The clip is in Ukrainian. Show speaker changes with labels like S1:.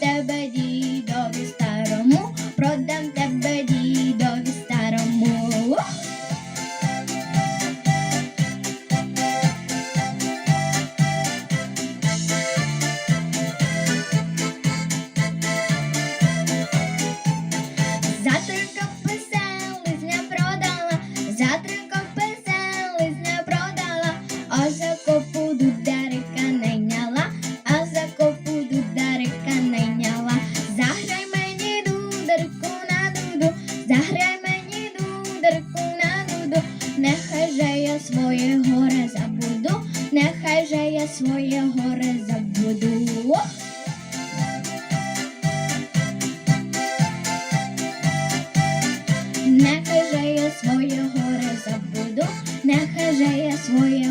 S1: тебе дідові старому, продам тебе дідові старому. За три копи лизня продала, за три копи лизня продала, заграй мені дударку на дуду, нехай же я своє горе забуду, нехай же я своє горе забуду. Нехай же я своє горе забуду, нехай же я своє